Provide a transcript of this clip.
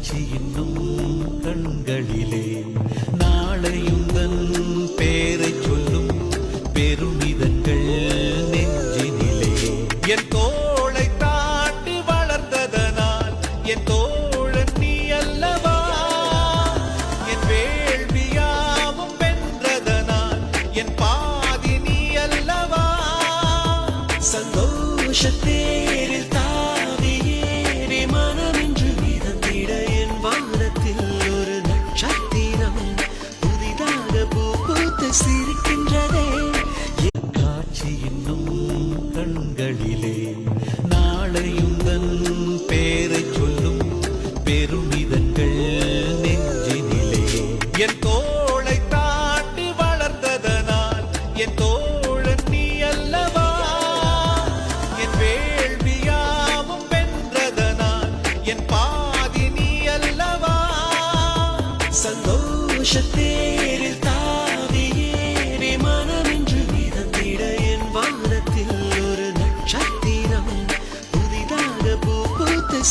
காட்சி இன்னும் கண்களிலே. நாளையும் தன் பேரை சொல்லும் பெருமிதங்கள் நெஞ்சினிலே. என் தோளை தாண்டி வளர்ந்ததனால் என் தோழன் நீ அல்லவா? என் வேள்வியாவும் வென்றதனால் என் பாதி நீ அல்லவா? சந்தோஷத்தே பார்த்து சிரிக்கின்றதே. என் காட்சி இன்னும் கண்களிலே நாளையும் தன் பேரை சொல்லும் பெருமிதங்கள் நெஞ்சினிலே. என் தோளை தாண்டி வளர்ந்ததனால் என் தோழன் நீ அல்லவா? என் வேள்வியாவும் வென்றதனால் என் பாதி நீ அல்லவா? சந்தோஷத்தே வானத்தில்